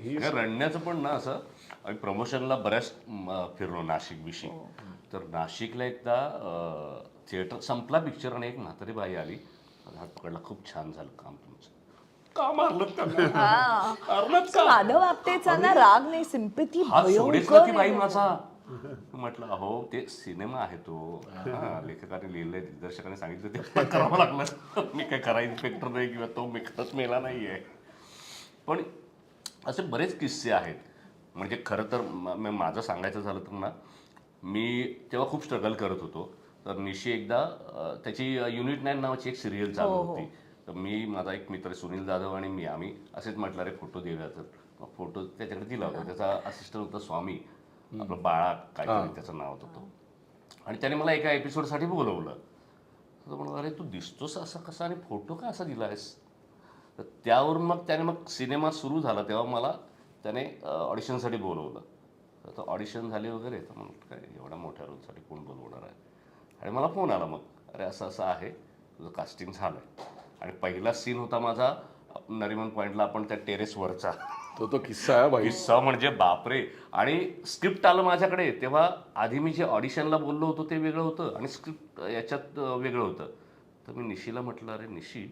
ही हे रडण्याचं पण ना असं आम्ही प्रमोशनला बऱ्याच फिरलो नाशिक विषयी तर नाशिकला एकदा थिएटर संपला पिक्चर आणि एक म्हातारी बाई आली. हात पकडला खूप छान झालं काम तुमचं. का मारलं त्यांना? मारलंत का? माधव आपटेचा ना राग नाही सिम्पती हात बाई. माझा? म्हटलं अहो ते सिनेमा आहे तो. हा, लेखकाने लिहिलंय दिग्दर्शकाने सांगितलं ते मला करावं लागलं. मी काय करा इन्स्पेक्टर नाही किंवा तो मी खरंच मेला नाहीये. पण असे बरेच किस्से आहेत. म्हणजे खरं तर माझं सांगायचं झालं तर ना मी तेव्हा खूप स्ट्रगल करत होतो. तर निशी एकदा त्याची युनिट नाईन नावाची एक सिरियल चालू होती. तर मी माझा एक मित्र सुनील जाधव आणि मी आम्ही असेच म्हटलं अरे फोटो देऊया तर. मग फोटो त्याच्याकडे दिला होता. त्याचा असिस्टंट होता स्वामी. आपलं बाळा काहीतरी त्याचं नाव होतं तो. आणि त्याने मला एका एपिसोडसाठी बोलवलं. तर म्हणलं अरे तू दिसतोस असा कसा आणि फोटो का असा दिलायस? तर त्यावरून मग त्याने मग सिनेमा सुरू झाला तेव्हा मला त्याने ऑडिशनसाठी बोलवलं. तर तो ऑडिशन झाले वगैरे तर म्हणलं काय एवढ्या मोठ्या रोलसाठी कोण बोलवणार आहे? आणि मला फोन आला मग अरे असं असं आहे तुझं कास्टिंग झालं आहे आणि पहिला सीन होता माझा नरिमन पॉईंटला आपण त्या टेरेसवरचा तो तो किस्सा आहे किस्सा म्हणजे बापरे! आणि स्क्रिप्ट आलं माझ्याकडे. तेव्हा आधी मी जे ऑडिशनला बोललो होतो ते वेगळं होतं आणि स्क्रिप्ट याच्यात वेगळं होतं. तर मी निशीला म्हटलं अरे निशी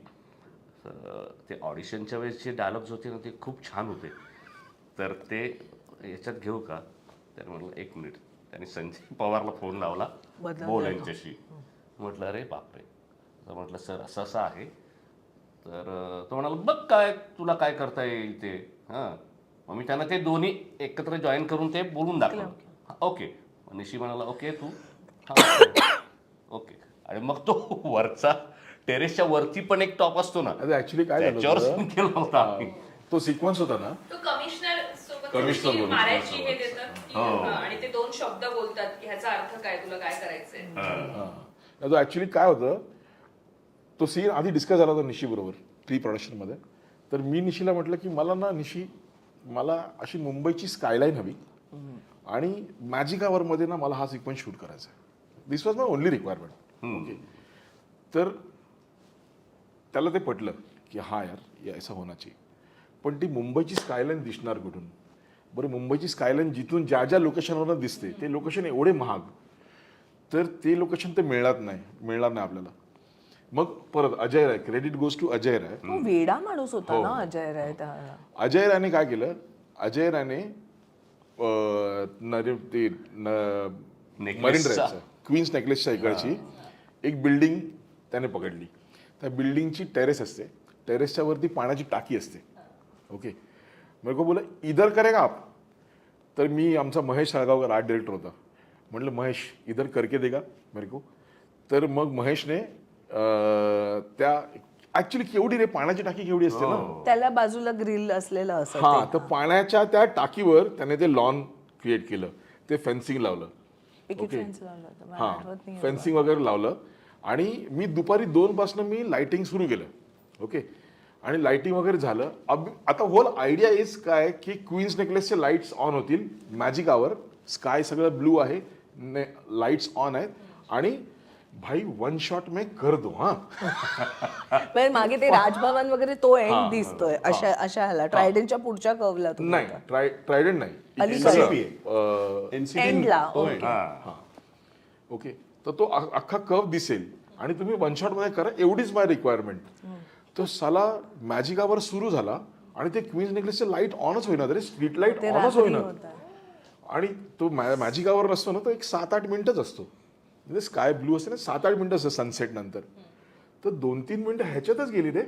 अं, ते ऑडिशनच्या वेळेस जे डायलॉग्स होते ना ते खूप छान होते. तर ते याच्यात घेऊ का? त्याने म्हटलं एक मिनिट. त्याने संजय पवारला फोन लावला बोल यांच्याशी. म्हटलं अरे बापरे. तर म्हटलं सर असं असं आहे. तर तो म्हणाला बघ काय तुला काय करता येईल ते. हां. मग मी त्यांना ते दोन्ही एकत्र जॉईन करून ते बोलून दाखवलं. ओके निशी म्हणाला ओके तू. हां. ओके. आणि मग तो वरचा टेरेसच्या वरती पण एक टॉप असतो ना. ऍक्च्युली काय झालं त्याच्यावर होतं? केला होता आम्ही. तो सिक्वन्स होता ना? तो कमिशनर सोबत कमिशनर थोडीशी बोलतो. मारायची हे देतात की, हो. हा, आणि ते दोन शब्द बोलतात की ह्याचा अर्थ काय तुला काय करायचंय? हा. तो ऍक्च्युली काय होतं तो सीन आधी डिस्कस झाला होता निशी बरोबर प्री प्रोडक्शनमध्ये तर मी निशीला म्हटलं की मला ना निशी मला अशी मुंबईची स्कायलाईन हवी. आणि मॅजिकमध्ये ना मला हा सिक्वेन्स शूट करायचा आहे. This was my only requirement okay तर त्याला ते पटलं की हा यार ये ऐसा होना चाहिए पण ती मुंबईची स्कायलाईन दिसणार कुठून? बरं मुंबईची स्कायलाईन जिथून ज्या ज्या लोकेशनवरनं दिसते ते लोकेशन एवढे महाग. तर ते लोकेशन ते मिळणार नाही मिळणार नाही आपल्याला. मग परत Ajay Rai credit goes to Ajay Rai. तो वेडा माणूस हो. होता ना अजय राय त्या अजय रायने काय केलं? अजय रायने अं, नरे ते न- Necklace मरीन चा. ड्राईव्हचा क्वीन्स नेकलेसच्या इकडची एक बिल्डिंग त्याने पकडली. त्या बिल्डिंगची टेरेस असते. टेरेसच्या वरती पाण्याची टाकी असते. ओके मेरे को बोला इधर करेगा आप? तर मी आमचा महेश साळगावकर आर्ट डिरेक्टर होता. म्हटलं महेश इधर करके देगा मेरे को तर मग महेशने त्या ऍक्च्युली केवढी रे पाण्याची टाकी केवढी असते ना? त्याला बाजूला ग्रिल असलेलं असं हा तर पाण्याच्या त्या टाकीवर त्याने ते लॉन क्रिएट केलं. ते फेन्सिंग लावलं. ओके. हा. फेन्सिंग वगैरे लावलं. आणि मी दुपारी दोन पासून मी लाइटिंग सुरू केलं. ओके आणि लाइटिंग वगैरे झालं. अब आता होल आयडिया इज काय? की क्वीन्स नेकलेसचे लाईट्स ऑन होतील. मॅजिक आवर स्काय सगळं ब्लू आहे. ने लाईट्स ऑन आहेत. आणि भाई वन शॉट मे कर दो हा. पण मागे ते राजभवन वगैरे तो एंड दिसतोय. अशा अशा ह्याला. ट्रायडनच्या पुढच्या कवला तो नाही ट्राय ट्रायडंट नाही. ओके तर तो अख्खा कव दिसेल. आणि तुम्ही वन शॉटमध्ये करा एवढीच माय रिक्वायरमेंट तो साला मॅजिक आवर सुरू झाला आणि ते क्वीन्स नेकलेसचे लाइट ऑनच होईना तरी स्ट्रीट लाइट ऑनच होईना. आणि तो मॅजिक आवर असतो ना तो एक सात आठ मिनिटच असतो. म्हणजे स्काय ब्लू असते ना सात आठ मिनिटं असतं सनसेट नंतर. तर दोन तीन मिनिटं ह्याच्यातच गेली रे.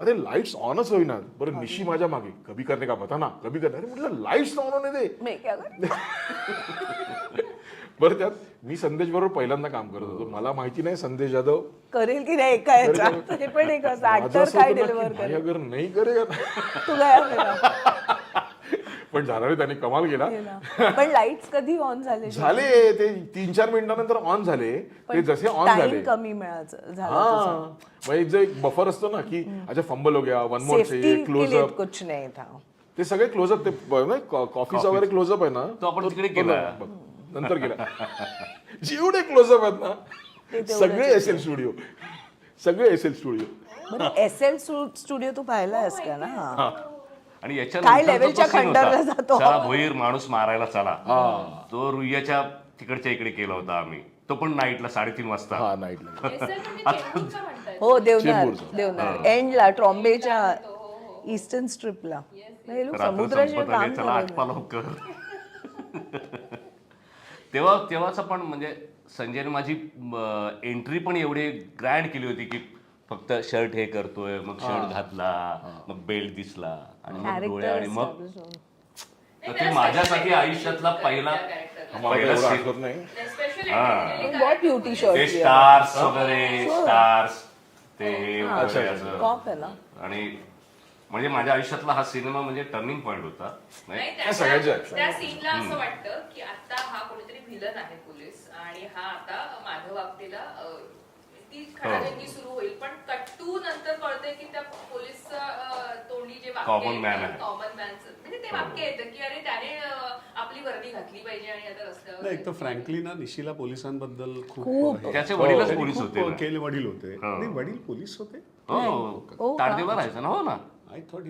अरे लाईट्स ऑनच होईना. बरं निशी माझ्या मागे कभी करणे का बता ना कभी करणे अरे म्हटलं लाईट्स ऑन होणे दे. मी? बरं त्यात मी संदेश बरोबर पहिल्यांदा काम करत होतो. मला माहिती नाही संदेश जाधव करेल की नाही एका हे पण एक असं माझं ऍक्टर असं काय होतं ना डिलिव्हर की भाई करेल? अगर नाही करेगा. तू काय केलं? पण झाला रे त्याने कमाल केला. पण लाईट्स कधी ऑन झाले? झाले ते तीन चार मिनिटानंतर ऑन झाले. ते जसे ऑन झाले. टाइम कमी मिळायचं झालं हा. म्हणजे जो एक बफर असतो ना की अच्छा फंबल हो गया वन मोर सेफ्टी के लिए क्लोजअप कुछ नाही था. ते सगळे क्लोजअप ते कॉफीचा वगैरे क्लोजअप आहे ना तो आपण तिकडे केला. नंतर केला जेवढे क्लोजअप आहेत ना सगळे एस एल स्टुडिओ सगळे S L studio S L studio तू पाहिला आहेस का ना? आणि याच्या काय तो scene होता. खंडारला जातो. चला भोईर माणूस मारायला चला. तो रुईयाच्या तिकडच्या इकडे केला होता आम्ही. तो पण नाईटला साडेतीन वाजता. हा म्हणजे म्हणताय. हो देवनार चेंबूरचं. देवनार. एंडला ट्रॉम्बेच्या ईस्टर्न स्ट्रिपला हे लोक रात्र समुद्राचे संपत काम चला करत आटपा लवकर तेव्हा तेव्हाच पण म्हणजे संजयने माझी एंट्री पण एवढी ग्रँड केली होती की फक्त शर्ट हे करतोय मग शर्ट घातला मग बेल्ट दिसला आणि मग डोळे आणि मग तर ते माझ्यासाठी आयुष्यातला पहिला पहिला नाही. हा. ब्युटी ते शर्ट स्टार्स वगैरे स्टार्स ते हे. वगैरे असं. कॉप आहे ना. आणि म्हणजे माझ्या आयुष्यातला हा सिनेमा म्हणजे टर्निंग पॉइंट होता नाही, त्या- सगळ्यांच्या आहेत. त्या सीनला असं वाटतं की आता हा कोणीतरी व्हिलन आहे पोलीस आणि हा आता माधव आपटेला अं, ती खडाजंगी सुरू होईल. पण कट्टू नंतर कळतंय की त्या पोलीस तोंडी जे वाक्य Common man आहे. कॉमन मॅनचं म्हणजे ते वाक्य येतं की अरे त्याने अं, आपली वर्दी घातली पाहिजे आणि आता रस्त्यावर नाही एक तर फ्रँकली ना निशिला पोलिसांबद्दल खूप खूप. हे- त्याचे वडीलच पोलीस खूप होते ना. केले वडील होते. हो. नाही वडील पोलीस होते? हो. हो, तारदेवा राहायचं ना हो ना. आय थॉट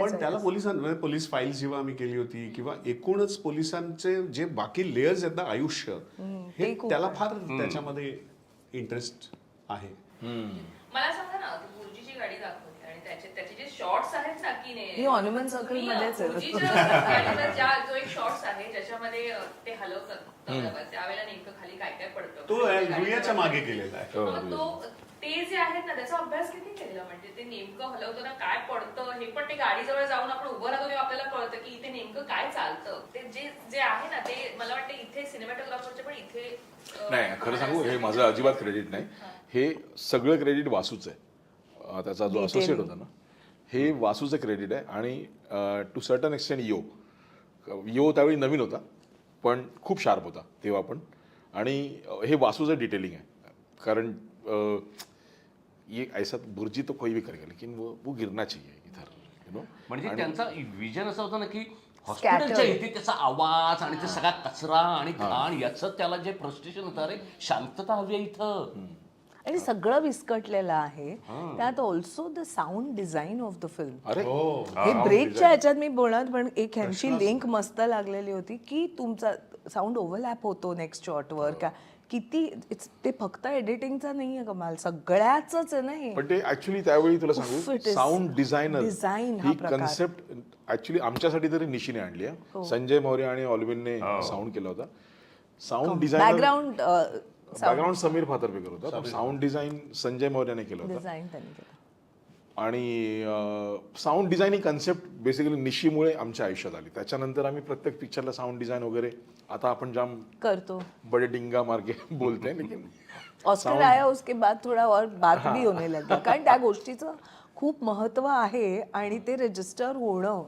पण त्याला पोलिसां म्हणजे पोलीस फाईल जेव्हा आम्ही केली होती किंवा एकूणच पोलिसांचे जे बाकी लेयर्स आहेत ना आयुष्य हे त्याला फार त्याच्यामध्ये इंटरेस्ट आहे. मला सांगा ना ती बुर्जीची गाडी दाखवते आणि त्याचे त्याचे जे शॉर्ट्स आहेत ना की ने ही मध्येच आहे. गाडीचा ज्या जो एक शॉर्ट्स आहे ज्याच्यामध्ये ते हलवतात. त्यावेळेला नेमकं खाली काय काय पडतं. तो गाडीच्या रुयाच्या मागे केलेला आहे. हो, तो ते जे आहेत ना त्याचा अभ्यास किती केलेला? म्हणजे ते नेमकं हलवताना काय पडतं? हे पण ते गाडीजवळ जाऊन आपण उभं राहतो तेव्हा आपल्याला कळतं की इथे नेमकं काय चालतं. ते जे जे आहे ना ते मला वाटतं इथे सिनेमॅटोग्राफरचे पण इथे नाही खरं सांगू हे माझं अजिबात क्रेडिट नाही. हे. सगळं क्रेडिट वासूचं आहे. त्याचा जो असोसिएट होता ना हे वासूचं क्रेडिट आहे आणि टू सर्टन एक्सटेंट यो. यो त्यावेळी नवीन होता पण खूप शार्प होता तेव्हा पण. आणि हे वासूचं डिटेलिंग आहे. कारण ये ऐसा बुर्जी तो कोई भी करेगा लेकिन वो वो गिरना चाहिए इधर यू नो म्हणजे त्यांचा विजन असा होता ना की हॉस्पिटलच्या इथे त्याचा आवाज आणि ते सगळा कचरा आणि घाण याचं त्याला जे फ्रस्ट्रेशन होतं अरे शांतता हवी आहे इथं. आणि सगळं विस्कटलेलं आहे. त्यात also the sound design of the film अरे हे. ब्रेकच्या ह्याच्यात मी बोलणार पण एक ह्यांची लिंक मस्त लागलेली होती की तुमचा साऊंड ओव्हरलॅप होतो नेक्स्ट शॉटवर का? किती it's- ते फक्त एडिटिंगचा नाही आहे कमाल. सगळ्याच आहे ना हे. पण ते ऍक्च्युली त्यावेळी तुला सांगू it is sound designer design हा ही प्रकार. कन्सेप्ट ऍक्च्युली आमच्यासाठी तरी निशीने आणली आहे. संजय मौर्य आणि ऑलिव्हिनने साऊंड केला होता. Sound designer background background Sameer Phatarpekar होता. पण साऊंड डिझाईन संजय मौर्याने केलं होतं. डिझाईन त्यांनी केलं. आणि साऊंड डिझाईन ही कन्सेप्ट बेसिकली निशीमुळे आमच्या आयुष्यात आली. त्याच्यानंतर आम्ही प्रत्येक पिक्चरला साऊंड डिझाईन वगैरे आता आपण जाम करतो. बडे डिंगा मार्के बोलते हैं, लेकिन ऑस्कर आया उसके बाद थोडा और बात भी होने लगा कारण त्या गोष्टीचं खूप महत्त्व आहे आणि ते रजिस्टर होणं.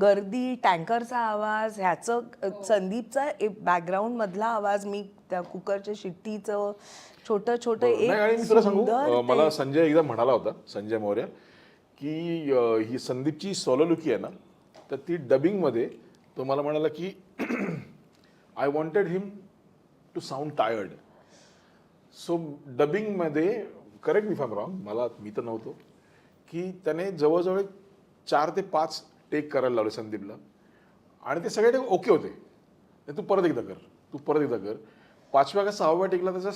गर्दी टँकरचा आवाज ह्याचं संदीपचा बॅकग्राऊंड मधला आवाज मी त्या कुकरच्या शिट्टीचं छोटं छोटं नाही आणि एक मी तुला सांगू सुंदर अं, मला संजय एकदा म्हणाला होता संजय मौर्य की अं, ही संदीपची सोलोलुकी आहे ना तर ती डबिंगमध्ये तो मला म्हणाला की I wanted him to sound tired so डबिंगमध्ये correct me farm wrong मला मी तर नव्हतो की त्याने जवळजवळ चार ते पाच टेक करायला लावले संदीपला. आणि ते सगळे टेक ओके होते. तू परत एकदा कर. तू परत एकदा कर. पाचव्या का सहाव्या टेकला त्याचा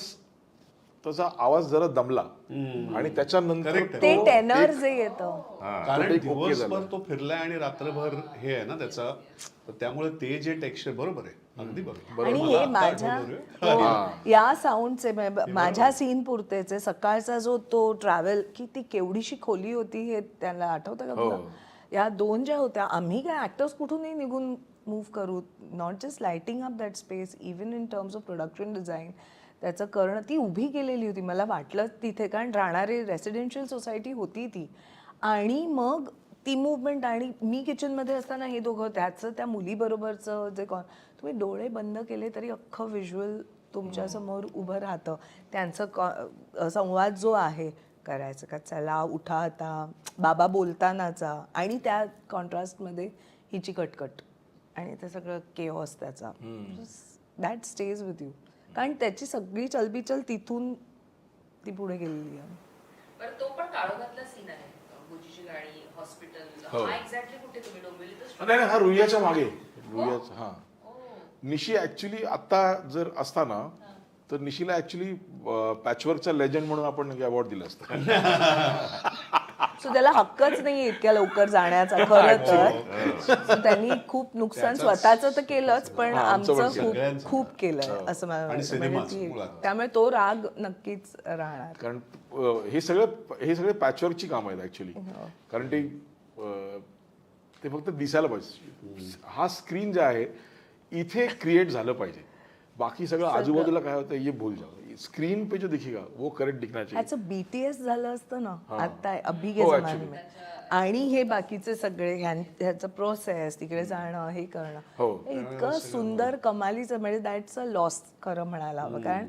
त्याचा आवाज जरा दमला. आणि त्याच्यानंतर Correct. तो टेनर जे येतं. कारण दिवसभर. तो फिरलाय आणि रात्रभर हे आहे ना त्याचा तर त्यामुळे ते जे टेक्स्चर बरोबर आहे. अगदी बरोबर. आणि हे आता माझ्या. हो, या साऊंडचे माझ्या सीन पुरतेचे सकाळचा जो तो ट्रॅव्हल की ती केवढीशी खोली होती हे त्याला आठवतं का तुला? या दोन ज्या होत्या आम्ही काय ऍक्टर्स कुठूनही निघून मूव्ह करू not just lighting up that space even in terms of production design त्याचं करणं ती उभी केलेली होती. मला वाटलं तिथे कारण राहणारी रेसिडेन्शियल सोसायटी होती ती. आणि मग ती मुवमेंट आणि मी किचनमध्ये असताना हे दोघं त्याचं त्या मुलीबरोबरचं जे कॉन तुम्ही डोळे बंद केले तरी अख्खं व्हिज्युअल तुमच्यासमोर उभं राहतं. त्यांचं कॉ संवाद जो आहे करायचं का चला उठा आता बाबा बोलतानाचा आणि त्या कॉन्ट्रास्टमध्ये हिची कटकट. आणि ते सगळं केओस त्याचा. दॅट स्टेज विथ यू कारण त्याची सगळी चलबिचल तिथून ती पुढे गेलेली आहे. तो पण काळोखातला सीन आहे. हा. एक्झॅक्टली कुठे तुम्ही डोंबिवलीतच नाही नाही, हा रुईयाच्या मागे. रुईयाचा हा. निशी ऍक्च्युली आता जर असताना तर निशीला ऍक्च्युली पॅचवर्कचा लेजंड म्हणून आपण अवॉर्ड दिला असतं. सो त्याला हक्कच नाही इतक्या लवकर जाण्याचा खरं तर. So त्यांनी खूप नुकसान स्वतःच तर केलंच पण हा, आमचं. खूप सगळ्यांचं. खूप केलंय असं मला आणि वाटतं. सिनेमाच म्हणजे. ती- त्यामुळे तो राग नक्कीच राहणार. कारण अं, हे सगळं हे सगळे पॅचवर्कची कामं आहेत ऍक्च्युली कारण ते ते फक्त दिसायला पाहिजे. हा स्क्रीन जे आहे इथे क्रिएट झालं पाहिजे. बाकी सगळं आजूबाजूला काय होतं हे भूल जाओ स्क्रीन पे जो दिखेगा वो करेक्ट दिखना चाहिए बीटीएस झालं असतं ना आता अभी के हो, जमाने में आणि हे बाकीचे सगळे ह्यां- ह्याचं प्रोसेस तिकडे जाणं हे करणं. हो. हे इतकं सुंदर कमालीचं म्हणजे दॅट्स अ लॉस खरं म्हणायला हवं. कारण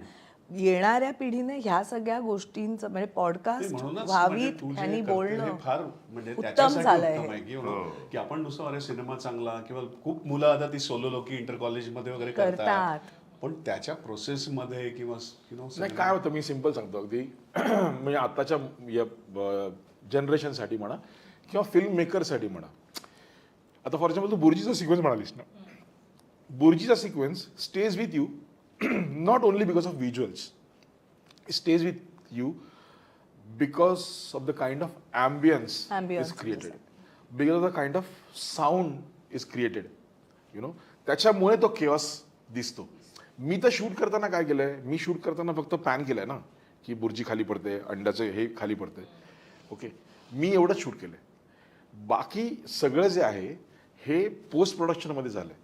येणाऱ्या पिढीने ह्या सगळ्या गोष्टींचं म्हणजे पॉडकास्ट म्हणजे व्हावीत करते बोलणं हे फार म्हणजे उत्तम झालंय हे. आहे की, आपण नुसतं अरे सिनेमा चांगला किंवा खूप मुलं आता ती सोलो लोकी इंटर कॉलेजमध्ये वगैरे करतात. पण त्याच्या प्रोसेस मध्ये किंवा नाही काय होतं मी सिंपल सांगतो अगदी. म्हणजे आताच्या या जनरेशनसाठी म्हणा किंवा फिल्म मेकरसाठी म्हणा. आता फॉर एक्झाम्पल तू बुर्जीचा सिक्वेन्स म्हणालीस ना. बुर्जीचा sequence stage with you not only because of visuals stage with you because of the kind of ambience Ambience, is created because of the kind of sound is created you know त्याच्यामुळे तो केवस दिसतो. मी तर shoot करताना काय केलंय? मी shoot करताना फक्त pan केलंय ना की बुर्जी खाली पडते अंड्याचं हे खाली पडते ओके मी एवढंच शूट केलंय. बाकी सगळं जे आहे हे पोस्ट प्रोडक्शनमध्ये झालंय.